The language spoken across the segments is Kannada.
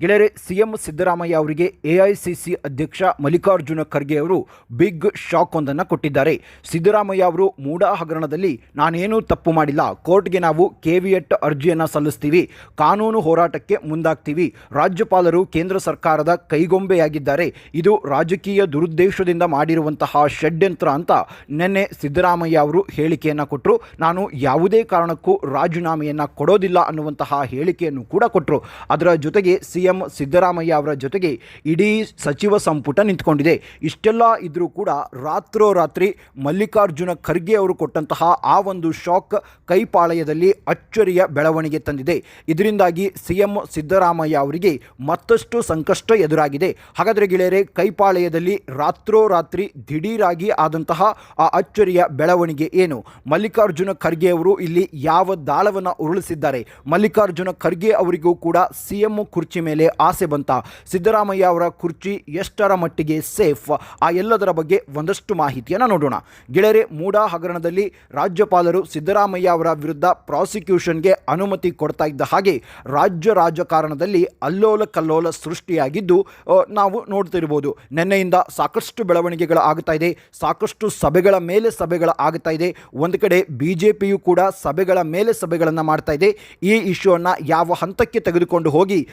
ಗೆಳೆಯರೆ, ಸಿಎಂ ಸಿದ್ದರಾಮಯ್ಯ ಅವರಿಗೆ ಎಐಸಿಸಿ ಅಧ್ಯಕ್ಷ ಮಲ್ಲಿಕಾರ್ಜುನ ಖರ್ಗೆ ಅವರು ಬಿಗ್ ಶಾಕ್ ಒಂದನ್ನು ಕೊಟ್ಟಿದ್ದಾರೆ. ಸಿದ್ದರಾಮಯ್ಯ ಅವರು ಮೂಡ ಹಗರಣದಲ್ಲಿ, ನಾನೇನೂ ತಪ್ಪು ಮಾಡಿಲ್ಲ. ಕೋರ್ಟ್ಗೆ ನಾವು ಕೆವಿಯಟ್ ಅರ್ಜಿಯನ್ನು ಸಲ್ಲಿಸ್ತೀವಿ. ಕಾನೂನು ಹೋರಾಟಕ್ಕೆ ಮುಂದಾಗ್ತೀವಿ. ರಾಜ್ಯಪಾಲರು ಕೇಂದ್ರ ಸರ್ಕಾರದ ಕೈಗೊಂಬೆಯಾಗಿದ್ದಾರೆ. ಇದು ರಾಜಕೀಯ ದುರುದ್ದೇಶದಿಂದ ಮಾಡಿರುವಂತಹ ಷಡ್ಯಂತ್ರ ಅಂತ ನಿನ್ನೆ ಸಿದ್ದರಾಮಯ್ಯ ಅವರು ಹೇಳಿಕೆಯನ್ನು ಕೊಟ್ಟರು ನಾನು ಯಾವುದೇ ಕಾರಣಕ್ಕೂ ರಾಜೀನಾಮೆಯನ್ನು ಕೊಡೋದಿಲ್ಲ ಅನ್ನುವಂತಹ ಹೇಳಿಕೆಯನ್ನು ಕೂಡ ಕೊಟ್ಟರು ಅದರ ಜೊತೆಗೆ ಸಿ ಎಂ ಸಿದ್ದರಾಮಯ್ಯ ಅವರ ಜೊತೆಗೆ ಇಡೀ ಸಚಿವ ಸಂಪುಟ ನಿಂತ್ಕೊಂಡಿದೆ. ಇಷ್ಟೆಲ್ಲ ಇದ್ದರೂ ಕೂಡ ರಾತ್ರೋರಾತ್ರಿ ಮಲ್ಲಿಕಾರ್ಜುನ ಖರ್ಗೆ ಅವರು ಕೊಟ್ಟಂತಹ ಆ ಒಂದು ಶಾಕ್ ಕೈಪಾಳಯದಲ್ಲಿ ಅಚ್ಚರಿಯ ಬೆಳವಣಿಗೆ ತಂದಿದೆ. ಇದರಿಂದಾಗಿ ಸಿಎಂ ಸಿದ್ದರಾಮಯ್ಯ ಅವರಿಗೆ ಮತ್ತಷ್ಟು ಸಂಕಷ್ಟ ಎದುರಾಗಿದೆ. ಹಾಗಾದರೆ ಗೆಳೆಯರೆ ಕೈಪಾಳಯದಲ್ಲಿ ರಾತ್ರೋರಾತ್ರಿ ದಿಢೀರಾಗಿ ಆದಂತಹ ಆ ಅಚ್ಚರಿಯ ಬೆಳವಣಿಗೆ ಏನು? ಮಲ್ಲಿಕಾರ್ಜುನ ಖರ್ಗೆ ಅವರು ಇಲ್ಲಿ ಯಾವ ದಾಳವನ್ನು ಉರುಳಿಸಿದ್ದಾರೆ? ಮಲ್ಲಿಕಾರ್ಜುನ ಖರ್ಗೆ ಅವರಿಗೂ ಕೂಡ ಸಿಎಂ ಕುರ್ಚಿ ಮೇಲೆ ಆಸೆ ಬಂತ. ಸಿದ್ದರಾಮಯ್ಯ ಅವರ ಕುರ್ಚಿ ಎಷ್ಟರ ಮಟ್ಟಿಗೆ ಸೇಫ್? ಆ ಎಲ್ಲದರ ಬಗ್ಗೆ ಒಂದಷ್ಟು ಮಾಹಿತಿಯನ್ನು ನೋಡೋಣ. ಗೆಳೆಯರೆ, ಮೂಡಾ ಹಗರಣದಲ್ಲಿ ರಾಜ್ಯಪಾಲರು ಸಿದ್ದರಾಮಯ್ಯ ಅವರ ವಿರುದ್ಧ ಪ್ರಾಸಿಕ್ಯೂಷನ್ಗೆ ಅನುಮತಿ ಕೊಡ್ತಾ ಇದ್ದ ಹಾಗೆ ರಾಜ್ಯ ರಾಜಕಾರಣದಲ್ಲಿ ಅಲ್ಲೋಲ ಕಲ್ಲೋಲ ಸೃಷ್ಟಿಯಾಗಿದ್ದು ನಾವು ನೋಡ್ತಿರ್ಬೋದು. ನಿನ್ನೆಯಿಂದ ಸಾಕಷ್ಟು ಬೆಳವಣಿಗೆಗಳು ಆಗ್ತಾ ಇದೆ. ಸಾಕಷ್ಟು ಸಭೆಗಳ ಮೇಲೆ ಸಭೆಗಳ ಆಗ್ತಾ ಇದೆ. ಒಂದು ಕಡೆ ಬಿ ಕೂಡ ಸಭೆಗಳ ಮೇಲೆ ಸಭೆಗಳನ್ನು ಮಾಡ್ತಾ ಇದೆ. ಈ ಇಶ್ಯೂವನ್ನು ಯಾವ ಹಂತಕ್ಕೆ ತೆಗೆದುಕೊಂಡು ಹೋಗಿ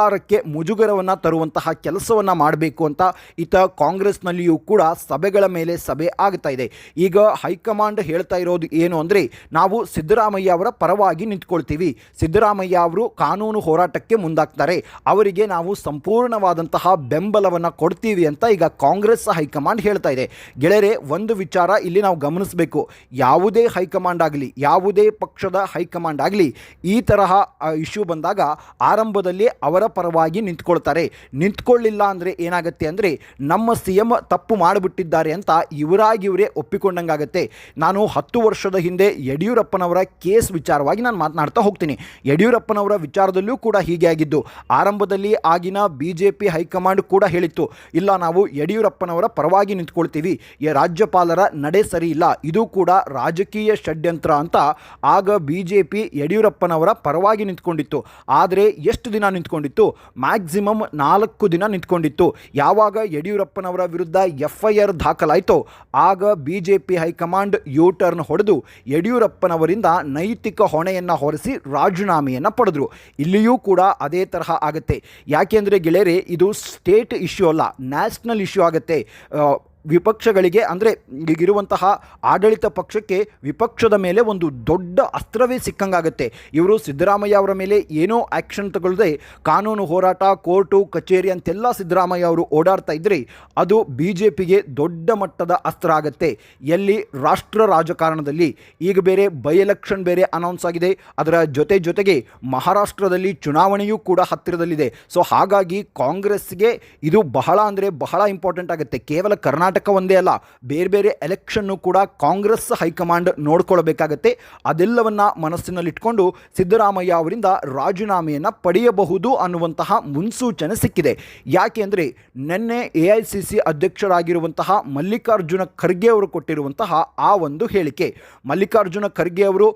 ಸರ್ಕಾರಕ್ಕೆ ಮುಜುಗರವನ್ನು ತರುವಂತಹ ಕೆಲಸವನ್ನು ಮಾಡಬೇಕು ಅಂತ ಈತ ಕಾಂಗ್ರೆಸ್ನಲ್ಲಿಯೂ ಕೂಡ ಸಭೆಗಳ ಮೇಲೆ ಸಭೆ ಆಗ್ತಾ ಇದೆ. ಈಗ ಹೈಕಮಾಂಡ್ ಹೇಳ್ತಾ ಇರೋದು ಏನು ಅಂದರೆ, ನಾವು ಸಿದ್ದರಾಮಯ್ಯ ಅವರ ಪರವಾಗಿ ನಿಂತ್ಕೊಳ್ತೀವಿ. ಸಿದ್ದರಾಮಯ್ಯ ಅವರು ಕಾನೂನು ಹೋರಾಟಕ್ಕೆ ಮುಂದಾಗ್ತಾರೆ. ಅವರಿಗೆ ನಾವು ಸಂಪೂರ್ಣವಾದಂತಹ ಬೆಂಬಲವನ್ನು ಕೊಡ್ತೀವಿ ಅಂತ ಈಗ ಕಾಂಗ್ರೆಸ್ ಹೈಕಮಾಂಡ್ ಹೇಳ್ತಾ ಇದೆ. ಗೆಳೆಯರೆ, ಒಂದು ವಿಚಾರ ಇಲ್ಲಿ ನಾವು ಗಮನಿಸಬೇಕು. ಯಾವುದೇ ಹೈಕಮಾಂಡ್ ಆಗಲಿ, ಯಾವುದೇ ಪಕ್ಷದ ಹೈಕಮಾಂಡ್ ಆಗಲಿ, ಈ ತರಹ ಇಶ್ಯೂ ಬಂದಾಗ ಆರಂಭದಲ್ಲಿ ಅವರ ಪರವಾಗಿ ನಿಂತ್ಕೊಳ್ತಾರೆ. ನಿಂತ್ಕೊಳ್ಳಿಲ್ಲ ಅಂದರೆ ಏನಾಗುತ್ತೆ ಅಂದರೆ ನಮ್ಮ ಸಿ ಎಂ ತಪ್ಪು ಮಾಡಿಬಿಟ್ಟಿದ್ದಾರೆ ಅಂತ ಇವರಾಗಿ ಇವರೇ ಒಪ್ಪಿಕೊಂಡಂಗಾಗತ್ತೆ. ನಾನು ಹತ್ತು ವರ್ಷದ ಹಿಂದೆ ಯಡಿಯೂರಪ್ಪನವರ ಕೇಸ್ ವಿಚಾರವಾಗಿ ನಾನು ಮಾತನಾಡ್ತಾ ಹೋಗ್ತೀನಿ. ಯಡಿಯೂರಪ್ಪನವರ ವಿಚಾರದಲ್ಲೂ ಕೂಡ ಹೀಗೆ ಆಗಿದ್ದು, ಆರಂಭದಲ್ಲಿ ಆಗಿನ ಬಿ ಜೆ ಪಿ ಹೈಕಮಾಂಡ್ ಕೂಡ ಹೇಳಿತ್ತು, ಇಲ್ಲ ನಾವು ಯಡಿಯೂರಪ್ಪನವರ ಪರವಾಗಿ ನಿಂತ್ಕೊಳ್ತೀವಿ ರಾಜ್ಯಪಾಲರ ನಡೆ ಸರಿ ಇಲ್ಲ, ಇದು ಕೂಡ ರಾಜಕೀಯ ಷಡ್ಯಂತ್ರ ಅಂತ ಆಗ ಬಿ ಜೆ ಯಡಿಯೂರಪ್ಪನವರ ಪರವಾಗಿ ನಿಂತ್ಕೊಂಡಿತ್ತು. ಆದರೆ ಎಷ್ಟು ದಿನ ನಿಂತ್ಕೊಂಡಿತ್ತು? ಮ್ಯಾಕ್ಸಿಮಮ್ ನಾಲ್ಕು ದಿನ ನಿಂತ್ಕೊಂಡಿತ್ತು. ಯಾವಾಗ ಯಡಿಯೂರಪ್ಪನವರ ವಿರುದ್ಧ ಎಫ್ ಐ ಆರ್ ದಾಖಲಾಯಿತೋ ಆಗ B J P high command U turn ಹೊಡೆದು ಯಡಿಯೂರಪ್ಪನವರಿಂದ ನೈತಿಕ ಹೊಣೆಯನ್ನು ಹೊರಿಸಿ ರಾಜೀನಾಮೆಯನ್ನು ಪಡೆದರು. ಇಲ್ಲಿಯೂ ಕೂಡ ಅದೇ ತರಹ ಆಗುತ್ತೆ. ಯಾಕೆಂದರೆ ಗೆಳೆಯರೆ, ಇದು ಸ್ಟೇಟ್ ಇಶ್ಯೂ ಅಲ್ಲ, ನ್ಯಾಷನಲ್ ಇಶ್ಯೂ ಆಗುತ್ತೆ. ವಿಪಕ್ಷಗಳಿಗೆ, ಅಂದರೆ ಈಗಿರುವಂತಹ ಆಡಳಿತ ಪಕ್ಷಕ್ಕೆ ವಿಪಕ್ಷದ ಮೇಲೆ ಒಂದು ದೊಡ್ಡ ಅಸ್ತ್ರವೇ ಸಿಕ್ಕಂಗಾಗುತ್ತೆ. ಇವರು ಸಿದ್ದರಾಮಯ್ಯ ಅವರ ಮೇಲೆ ಏನೋ ಆ್ಯಕ್ಷನ್ ತಗೊಳ್ಳದೆ ಕಾನೂನು ಹೋರಾಟ, ಕೋರ್ಟು, ಕಚೇರಿ ಅಂತೆಲ್ಲ ಸಿದ್ದರಾಮಯ್ಯ ಅವರು ಓಡಾಡ್ತಾ ಇದ್ದರೆ ಅದು ಬಿ ಜೆ ಪಿಗೆ ದೊಡ್ಡ ಮಟ್ಟದ ಅಸ್ತ್ರ ಆಗುತ್ತೆ. ಎಲ್ಲಿ ರಾಷ್ಟ್ರ ರಾಜಕಾರಣದಲ್ಲಿ ಈಗ ಬೇರೆ ಬೈ ಎಲೆಕ್ಷನ್ ಬೇರೆ ಅನೌನ್ಸ್ ಆಗಿದೆ. ಅದರ ಜೊತೆ ಜೊತೆಗೆ ಮಹಾರಾಷ್ಟ್ರದಲ್ಲಿ ಚುನಾವಣೆಯೂ ಕೂಡ ಹತ್ತಿರದಲ್ಲಿದೆ. ಸೊ ಹಾಗಾಗಿ ಕಾಂಗ್ರೆಸ್ಗೆ ಇದು ಬಹಳ ಅಂದರೆ ಬಹಳ ಇಂಪಾರ್ಟೆಂಟ್ ಆಗುತ್ತೆ. ಕೇವಲ ಕರ್ನಾಟಕ ಒಂದೇ ಅಲ್ಲ, ಬೇರೆ ಬೇರೆ ಎಲೆಕ್ಷನ್ನು ಕೂಡ ಕಾಂಗ್ರೆಸ್ ಹೈಕಮಾಂಡ್ ನೋಡ್ಕೊಳ್ಬೇಕಾಗತ್ತೆ. ಅದೆಲ್ಲವನ್ನ ಮನಸ್ಸಿನಲ್ಲಿಟ್ಕೊಂಡು ಸಿದ್ದರಾಮಯ್ಯ ಅವರಿಂದ ರಾಜೀನಾಮೆಯನ್ನು ಪಡೆಯಬಹುದು ಅನ್ನುವಂತಹ ಮುನ್ಸೂಚನೆ ಸಿಕ್ಕಿದೆ. ಯಾಕೆ ಅಂದರೆ ನಿನ್ನೆ ಎ ಐ ಸಿ ಸಿ ಅಧ್ಯಕ್ಷರಾಗಿರುವಂತಹ ಮಲ್ಲಿಕಾರ್ಜುನ ಖರ್ಗೆ ಅವರು ಕೊಟ್ಟಿರುವಂತಹ ಆ ಒಂದು ಹೇಳಿಕೆ. ಮಲ್ಲಿಕಾರ್ಜುನ ಖರ್ಗೆ ಅವರು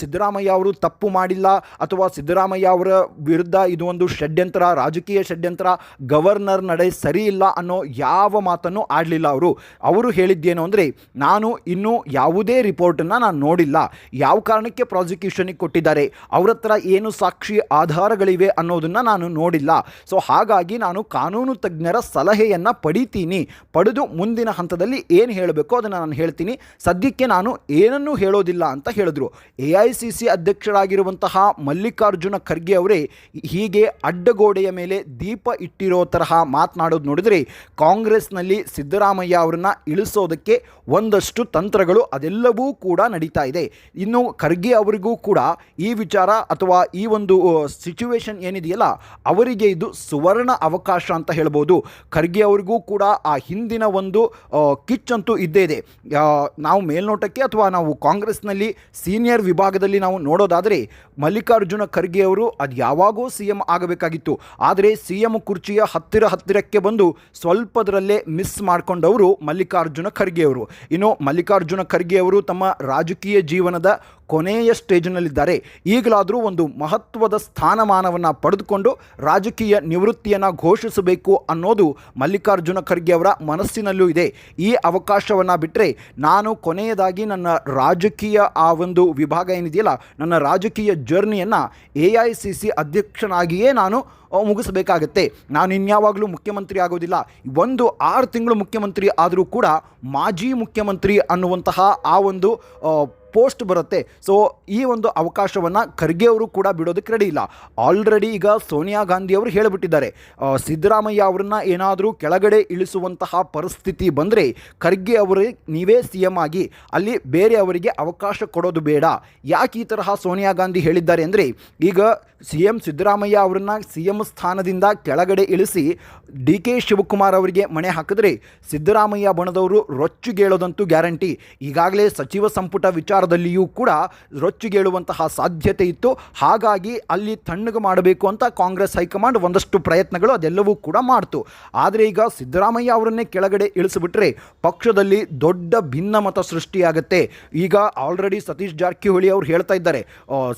ಸಿದ್ದರಾಮಯ್ಯ ಅವರು ತಪ್ಪು ಮಾಡಿಲ್ಲ ಅಥವಾ ಸಿದ್ದರಾಮಯ್ಯ ಅವರ ವಿರುದ್ಧ ಇದು ಒಂದು ಷಡ್ಯಂತ್ರ, ರಾಜಕೀಯ ಷಡ್ಯಂತ್ರ, ಗವರ್ನರ್ ನಡೆ ಸರಿ ಇಲ್ಲ ಅನ್ನೋ ಯಾವ ಮಾತನ್ನು ಆಡಲಿಲ್ಲ. ಅವರು ಅವರು ಹೇಳಿದ್ದೇನು ಅಂದರೆ, ನಾನು ಇನ್ನೂ ಯಾವುದೇ ರಿಪೋರ್ಟನ್ನು ನಾನು ನೋಡಿಲ್ಲ. ಯಾವ ಕಾರಣಕ್ಕೆ ಪ್ರಾಸಿಕ್ಯೂಷನಿಗೆ ಕೊಟ್ಟಿದ್ದಾರೆ? ಅವ್ರ ಹತ್ರ ಏನು ಸಾಕ್ಷಿ ಆಧಾರಗಳಿವೆ ಅನ್ನೋದನ್ನು ನಾನು ನೋಡಿಲ್ಲ. ಸೊ ಹಾಗಾಗಿ ನಾನು ಕಾನೂನು ತಜ್ಞರ ಸಲಹೆಯನ್ನು ಪಡಿತೀನಿ. ಪಡೆದು ಮುಂದಿನ ಹಂತದಲ್ಲಿ ಏನು ಹೇಳಬೇಕೋ ಅದನ್ನು ನಾನು ಹೇಳ್ತೀನಿ. ಸದ್ಯಕ್ಕೆ ನಾನು ಏನನ್ನೂ ಹೇಳೋದಿಲ್ಲ ಅಂತ ಹೇಳಿದ್ರು. ಎ ಐ ಸಿ ಸಿ ಅಧ್ಯಕ್ಷರಾಗಿರುವಂತಹ ಮಲ್ಲಿಕಾರ್ಜುನ ಖರ್ಗೆ ಅವರೇ ಹೀಗೆ ಅಡ್ಡಗೋಡೆಯ ಮೇಲೆ ದೀಪ ಇಟ್ಟಿರೋ ತರಹ ಮಾತನಾಡೋದು ನೋಡಿದರೆ, ಕಾಂಗ್ರೆಸ್ನಲ್ಲಿ ಸಿದ್ದರಾಮಯ್ಯ ಅವರನ್ನ ಇಳಿಸೋದಕ್ಕೆ ಒಂದಷ್ಟು ತಂತ್ರಗಳು ಅದೆಲ್ಲವೂ ಕೂಡ ನಡೀತಾ ಇದೆ. ಇನ್ನು ಖರ್ಗೆ ಅವರಿಗೂ ಕೂಡ ಈ ವಿಚಾರ ಅಥವಾ ಈ ಒಂದು ಸಿಚುವೇಶನ್ ಏನಿದೆಯಲ್ಲ, ಅವರಿಗೆ ಇದು ಸುವರ್ಣ ಅವಕಾಶ ಅಂತ ಹೇಳ್ಬೋದು. ಖರ್ಗೆ ಅವರಿಗೂ ಕೂಡ ಆ ಹಿಂದಿನ ಒಂದು ಕಿಚ್ಚಂತೂ ಇದ್ದೇ ಇದೆ. ನಾವು ಮೇಲ್ನೋಟಕ್ಕೆ ಅಥವಾ ನಾವು ಕಾಂಗ್ರೆಸ್ನಲ್ಲಿ ಸೀನಿಯರ್ ವಿಭಾಗದಲ್ಲಿ ನಾವು ನೋಡೋದಾದರೆ, ಮಲ್ಲಿಕಾರ್ಜುನ ಖರ್ಗೆ ಅವರು ಅದು ಯಾವಾಗೋ ಸಿ ಎಂ ಆಗಬೇಕಾಗಿತ್ತು. ಆದರೆ ಸಿ ಎಂ ಕುರ್ಚಿಯ ಹತ್ತಿರ ಹತ್ತಿರಕ್ಕೆ ಬಂದು ಸ್ವಲ್ಪದರಲ್ಲೇ ಮಿಸ್ ಮಾಡಿಕೊಂಡವರು ಮಲ್ಲಿಕಾರ್ಜುನ ಖರ್ಗೆ ಅವರು. ಇನ್ನು ಮಲ್ಲಿಕಾರ್ಜುನ ಖರ್ಗೆ ಅವರು ತಮ್ಮ ರಾಜಕೀಯ ಜೀವನದ ಕೊನೆಯ ಸ್ಟೇಜ್ನಲ್ಲಿದ್ದಾರೆ. ಈಗಲಾದರೂ ಒಂದು ಮಹತ್ವದ ಸ್ಥಾನಮಾನವನ್ನು ಪಡೆದುಕೊಂಡು ರಾಜಕೀಯ ನಿವೃತ್ತಿಯನ್ನು ಘೋಷಿಸಬೇಕು ಅನ್ನೋದು ಮಲ್ಲಿಕಾರ್ಜುನ ಖರ್ಗೆ ಅವರ ಮನಸ್ಸಿನಲ್ಲೂ ಇದೆ. ಈ ಅವಕಾಶವನ್ನು ಬಿಟ್ಟರೆ ನಾನು ಕೊನೆಯದಾಗಿ ನನ್ನ ರಾಜಕೀಯ ಆ ಒಂದು ವಿಭಾಗ ಏನಿದೆಯಲ್ಲ, ನನ್ನ ರಾಜಕೀಯ ಜರ್ನಿಯನ್ನು ಎ ಐ ಸಿ ಸಿ ಅಧ್ಯಕ್ಷನಾಗಿಯೇ ನಾನು ಮುಗಿಸಬೇಕಾಗತ್ತೆ. ನಾನು ಇನ್ಯಾವಾಗಲೂ ಮುಖ್ಯಮಂತ್ರಿ ಆಗೋದಿಲ್ಲ. ಒಂದು ಆರು ತಿಂಗಳು ಮುಖ್ಯಮಂತ್ರಿ ಆದರೂ ಕೂಡ ಮಾಜಿ ಮುಖ್ಯಮಂತ್ರಿ ಅನ್ನುವಂತಹ ಆ ಒಂದು ಪೋಸ್ಟ್ ಬರುತ್ತೆ. ಸೊ ಈ ಒಂದು ಅವಕಾಶವನ್ನು ಖರ್ಗೆ ಅವರು ಕೂಡ ಬಿಡೋದಕ್ಕೆ ರೆಡಿ ಇಲ್ಲ. ಆಲ್ರೆಡಿ ಈಗ ಸೋನಿಯಾ ಗಾಂಧಿ ಅವರು ಹೇಳಿಬಿಟ್ಟಿದ್ದಾರೆ. ಸಿದ್ದರಾಮಯ್ಯ ಅವರನ್ನ ಏನಾದರೂ ಕೆಳಗಡೆ ಇಳಿಸುವಂತಹ ಪರಿಸ್ಥಿತಿ ಬಂದರೆ ಖರ್ಗೆ ಅವರು ನೀವೇ ಸಿ ಎಂ ಆಗಿ ಅಲ್ಲಿ ಬೇರೆ ಅವರಿಗೆ ಅವಕಾಶ ಕೊಡೋದು ಬೇಡ. ಯಾಕೆ ಈ ತರಹ ಸೋನಿಯಾ ಗಾಂಧಿ ಹೇಳಿದ್ದಾರೆ ಅಂದರೆ ಈಗ ಸಿ ಎಂ ಸಿದ್ದರಾಮಯ್ಯ ಅವರನ್ನ ಸಿ ಎಂ ಸ್ಥಾನದಿಂದ ಕೆಳಗಡೆ ಇಳಿಸಿ ಡಿ ಕೆ ಶಿವಕುಮಾರ್ ಅವರಿಗೆ ಮಣೆ ಹಾಕಿದ್ರೆ ಸಿದ್ದರಾಮಯ್ಯ ಬಣದವರು ರೊಚ್ಚುಗೇಳೋದಂತೂ ಗ್ಯಾರಂಟಿ. ಈಗಾಗಲೇ ಸಚಿವ ಸಂಪುಟ ವಿಚಾರದಲ್ಲಿಯೂ ಕೂಡ ರೊಚ್ಚಿಗೇಳುವಂತಹ ಸಾಧ್ಯತೆ ಇತ್ತು. ಹಾಗಾಗಿ ಅಲ್ಲಿ ತಣ್ಣಗೆ ಮಾಡಬೇಕು ಅಂತ ಕಾಂಗ್ರೆಸ್ ಹೈಕಮಾಂಡ್ ಒಂದಷ್ಟು ಪ್ರಯತ್ನಗಳು ಅದೆಲ್ಲವೂ ಕೂಡ ಮಾಡ್ತು. ಆದರೆ ಈಗ ಸಿದ್ದರಾಮಯ್ಯ ಅವರನ್ನೇ ಕೆಳಗಡೆ ಇಳಿಸಿಬಿಟ್ರೆ ಪಕ್ಷದಲ್ಲಿ ದೊಡ್ಡ ಭಿನ್ನಮತ ಸೃಷ್ಟಿಯಾಗುತ್ತೆ. ಈಗ ಆಲ್ರೆಡಿ ಸತೀಶ್ ಜಾರಕಿಹೊಳಿ ಅವರು ಹೇಳ್ತಾ ಇದ್ದಾರೆ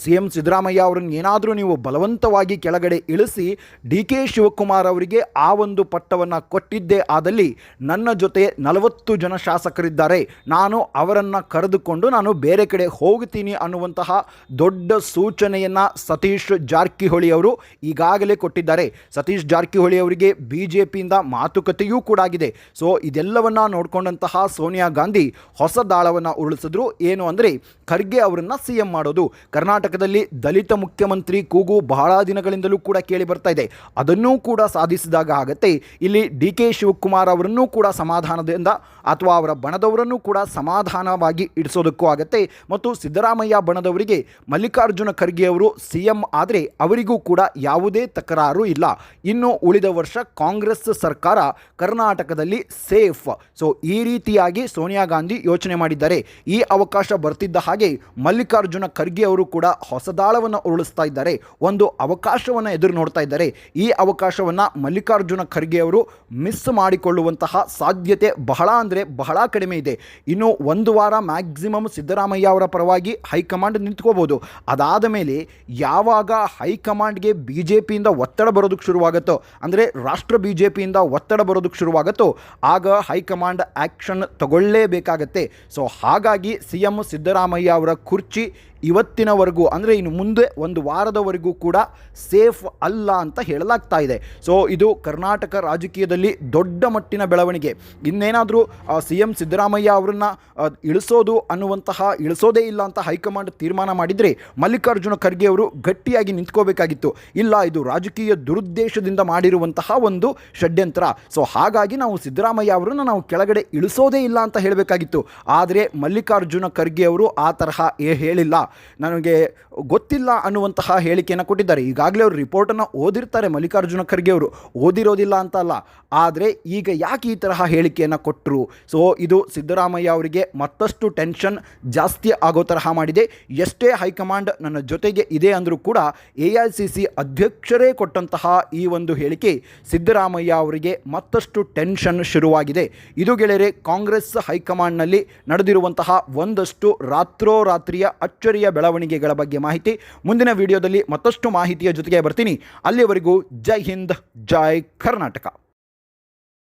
ಸಿ ಎಂ ಸಿದ್ದರಾಮಯ್ಯ ಅವರನ್ನು ಏನಾದರೂ ನೀವು ಬಲವಂತವಾಗಿ ಕೆಳಗಡೆ ಇಳಿಸಿ ಡಿ ಕೆ ಶಿವಕುಮಾರ್ ಅವರಿಗೆ ಆ ಒಂದು ಪಟ್ಟವನ್ನು ಕೊಟ್ಟಿದ್ದೇ ಆದಲ್ಲಿ ನನ್ನ ಜೊತೆ ನಲವತ್ತು ಜನ ಶಾಸಕರಿದ್ದಾರೆ. ನಾನು ಅವರನ್ನು ಕರೆದುಕೊಂಡು ನಾನು ಬೇರೆ ಕಡೆ ಹೋಗ್ತೀನಿ ಅನ್ನುವಂತಹ ದೊಡ್ಡ ಸೂಚನೆಯನ್ನು ಸತೀಶ್ ಜಾರಕಿಹೊಳಿ ಅವರು ಈಗಾಗಲೇ ಕೊಟ್ಟಿದ್ದಾರೆ. ಸತೀಶ್ ಜಾರಕಿಹೊಳಿ ಅವರಿಗೆ ಬಿ ಜೆ ಪಿಯಿಂದ ಮಾತುಕತೆಯೂ ಕೂಡ ಆಗಿದೆ. ಸೊ ಇದೆಲ್ಲವನ್ನು ನೋಡಿಕೊಂಡಂತಹ ಸೋನಿಯಾ ಗಾಂಧಿ ಹೊಸ ದಾಳವನ್ನು ಉರುಳಿಸಿದ್ರು. ಏನು ಅಂದರೆ ಖರ್ಗೆ ಅವರನ್ನು ಸಿ ಎಂ ಮಾಡೋದು. ಕರ್ನಾಟಕದಲ್ಲಿ ದಲಿತ ಮುಖ್ಯಮಂತ್ರಿ ಕೂಗು ಬಹಳ ದಿನಗಳಿಂದಲೂ ಕೂಡ ಕೇಳಿ ಬರ್ತಾ ಇದೆ. ಅದನ್ನೂ ಕೂಡ ಸಾಧಿಸಿದಾಗ ಆಗತ್ತೆ. ಇಲ್ಲಿ ಡಿ ಕೆ ಶಿವಕುಮಾರ್ ಅವರನ್ನೂ ಕೂಡ ಸಮಾಧಾನದಿಂದ ಅಥವಾ ಅವರ ಬಣದವರನ್ನು ಕೂಡ ಸಮಾಧಾನವಾಗಿ ಇಡಿಸೋದಕ್ಕೂ ಆಗತ್ತೆ. ಮತ್ತು ಸಿದ್ದರಾಮಯ್ಯ ಬಣದವರಿಗೆ ಮಲ್ಲಿಕಾರ್ಜುನ ಖರ್ಗೆ ಅವರು ಸಿಎಂ ಆದರೆ ಅವರಿಗೂ ಕೂಡ ಯಾವುದೇ ತಕರಾರು ಇಲ್ಲ. ಇನ್ನು ಉಳಿದ ವರ್ಷ ಕಾಂಗ್ರೆಸ್ ಸರ್ಕಾರ ಕರ್ನಾಟಕದಲ್ಲಿ ಸೇಫ್. ಸೊ, ಈ ರೀತಿಯಾಗಿ ಸೋನಿಯಾ ಗಾಂಧಿ ಯೋಚನೆ ಮಾಡಿದ್ದಾರೆ. ಈ ಅವಕಾಶ ಬರ್ತಿದ್ದ ಹಾಗೆ ಮಲ್ಲಿಕಾರ್ಜುನ ಖರ್ಗೆ ಅವರು ಕೂಡ ಹೊಸದಾಳವನ್ನು ಉರುಳಿಸ್ತಾ ಇದ್ದಾರೆ. ಒಂದು ಅವಕಾಶವನ್ನು ಎದುರು ನೋಡ್ತಾ ಇದ್ದಾರೆ. ಈ ಅವಕಾಶವನ್ನು ಮಲ್ಲಿಕಾರ್ಜುನ ಖರ್ಗೆ ಅವರು ಮಿಸ್ ಮಾಡಿಕೊಳ್ಳುವಂತಹ ಸಾಧ್ಯತೆ ಬಹಳ ಅಂದರೆ ಬಹಳ ಕಡಿಮೆ ಇದೆ. ಇನ್ನು ಒಂದು ವಾರ ಮ್ಯಾಕ್ಸಿಮಮ್ ಸಿದ್ದರಾಮಯ್ಯ ಅವರ ಪರವಾಗಿ ಹೈಕಮಾಂಡ್ ನಿಂತ್ಕೋಬೋದು. ಅದಾದ ಮೇಲೆ ಯಾವಾಗ ಹೈಕಮಾಂಡ್ಗೆ ಬಿ ಜೆ ಪಿಯಿಂದ ಒತ್ತಡ ಬರೋದಕ್ಕೆ ಶುರುವಾಗುತ್ತೋ, ಅಂದರೆ ರಾಷ್ಟ್ರ ಬಿ ಜೆ ಪಿಯಿಂದ ಒತ್ತಡ ಬರೋದಕ್ಕೆ ಶುರುವಾಗುತ್ತೋ, ಆಗ ಹೈಕಮಾಂಡ್ ಆ್ಯಕ್ಷನ್ ತಗೊಳ್ಳೇಬೇಕಾಗತ್ತೆ. ಸೊ, ಹಾಗಾಗಿ ಸಿ ಎಂ ಸಿದ್ದರಾಮಯ್ಯ ಅವರ ಕುರ್ಚಿ ಇವತ್ತಿನವರೆಗೂ, ಅಂದರೆ ಇನ್ನು ಮುಂದೆ ಒಂದು ವಾರದವರೆಗೂ ಕೂಡ ಸೇಫ್ ಅಲ್ಲ ಅಂತ ಹೇಳಲಾಗ್ತಾ ಇದೆ. ಸೊ ಇದು ಕರ್ನಾಟಕ ರಾಜಕೀಯದಲ್ಲಿ ದೊಡ್ಡ ಮಟ್ಟಿನ ಬೆಳವಣಿಗೆ. ಇನ್ನೇನಾದರೂ ಸಿ ಎಂ ಸಿದ್ದರಾಮಯ್ಯ ಅವರನ್ನ ಇಳಿಸೋದು ಅನ್ನುವಂತಹ, ಇಳಿಸೋದೇ ಇಲ್ಲ ಅಂತ ಹೈಕಮಾಂಡ್ ತೀರ್ಮಾನ ಮಾಡಿದರೆ ಮಲ್ಲಿಕಾರ್ಜುನ ಖರ್ಗೆ ಅವರು ಗಟ್ಟಿಯಾಗಿ ನಿಂತ್ಕೋಬೇಕಾಗಿತ್ತು. ಇಲ್ಲ, ಇದು ರಾಜಕೀಯ ದುರುದ್ದೇಶದಿಂದ ಮಾಡಿರುವಂತಹ ಒಂದು ಷಡ್ಯಂತ್ರ. ಸೊ ಹಾಗಾಗಿ ನಾವು ಸಿದ್ದರಾಮಯ್ಯ ಅವರನ್ನು ನಾವು ಕೆಳಗಡೆ ಇಳಿಸೋದೇ ಇಲ್ಲ ಅಂತ ಹೇಳಬೇಕಾಗಿತ್ತು. ಆದರೆ ಮಲ್ಲಿಕಾರ್ಜುನ ಖರ್ಗೆ ಅವರು ಆ ತರಹ ಹೇಳಿಲ್ಲ. ನನಗೆ ಗೊತ್ತಿಲ್ಲ ಅನ್ನುವಂತಹ ಹೇಳಿಕೆಯನ್ನು ಕೊಟ್ಟಿದ್ದಾರೆ. ಈಗಾಗಲೇ ಅವರು ರಿಪೋರ್ಟನ್ನು ಓದಿರ್ತಾರೆ ಮಲ್ಲಿಕಾರ್ಜುನ ಖರ್ಗೆ ಅವರು. ಓದಿರೋದಿಲ್ಲ ಅಂತ ಅಲ್ಲ ಆದರೆ ಈಗ ಯಾಕೆ ಈ ತರಹ ಹೇಳಿಕೆಯನ್ನು ಕೊಟ್ಟರು ಸೊ ಇದು ಸಿದ್ದರಾಮಯ್ಯ ಅವರಿಗೆ ಮತ್ತಷ್ಟು ಟೆನ್ಷನ್ ಜಾಸ್ತಿ ಆಗೋ ತರಹ ಮಾಡಿದೆ. ಎಷ್ಟೇ ಹೈಕಮಾಂಡ್ ನನ್ನ ಜೊತೆಗೆ ಇದೆ ಅಂದರೂ ಕೂಡ ಎ ಐ ಸಿ ಸಿ ಅಧ್ಯಕ್ಷರೇ ಕೊಟ್ಟಂತಹ ಈ ಒಂದು ಹೇಳಿಕೆ ಸಿದ್ದರಾಮಯ್ಯ ಅವರಿಗೆ ಮತ್ತಷ್ಟು ಟೆನ್ಷನ್ ಶುರುವಾಗಿದೆ. ಇದು ಗೆಳೆಯರೆ, ಕಾಂಗ್ರೆಸ್ ಹೈಕಮಾಂಡ್ನಲ್ಲಿ ನಡೆದಿರುವಂತಹ ಒಂದಷ್ಟು ರಾತ್ರೋರಾತ್ರಿಯ ಅಚ್ಚರಿಯ ಬೆಳವಣಿಗೆಗಳ ಬಗ್ಗೆ ಮಾಹಿತಿ. ಮುಂದಿನ ವಿಡಿಯೋದಲ್ಲಿ ಮತ್ತಷ್ಟು ಮಾಹಿತಿಯ ಜೊತೆಗೆ ಬರ್ತೀನಿ. ಅಲ್ಲಿಯವರೆಗೂ ಜೈ ಹಿಂದ್, ಜೈ ಕರ್ನಾಟಕ.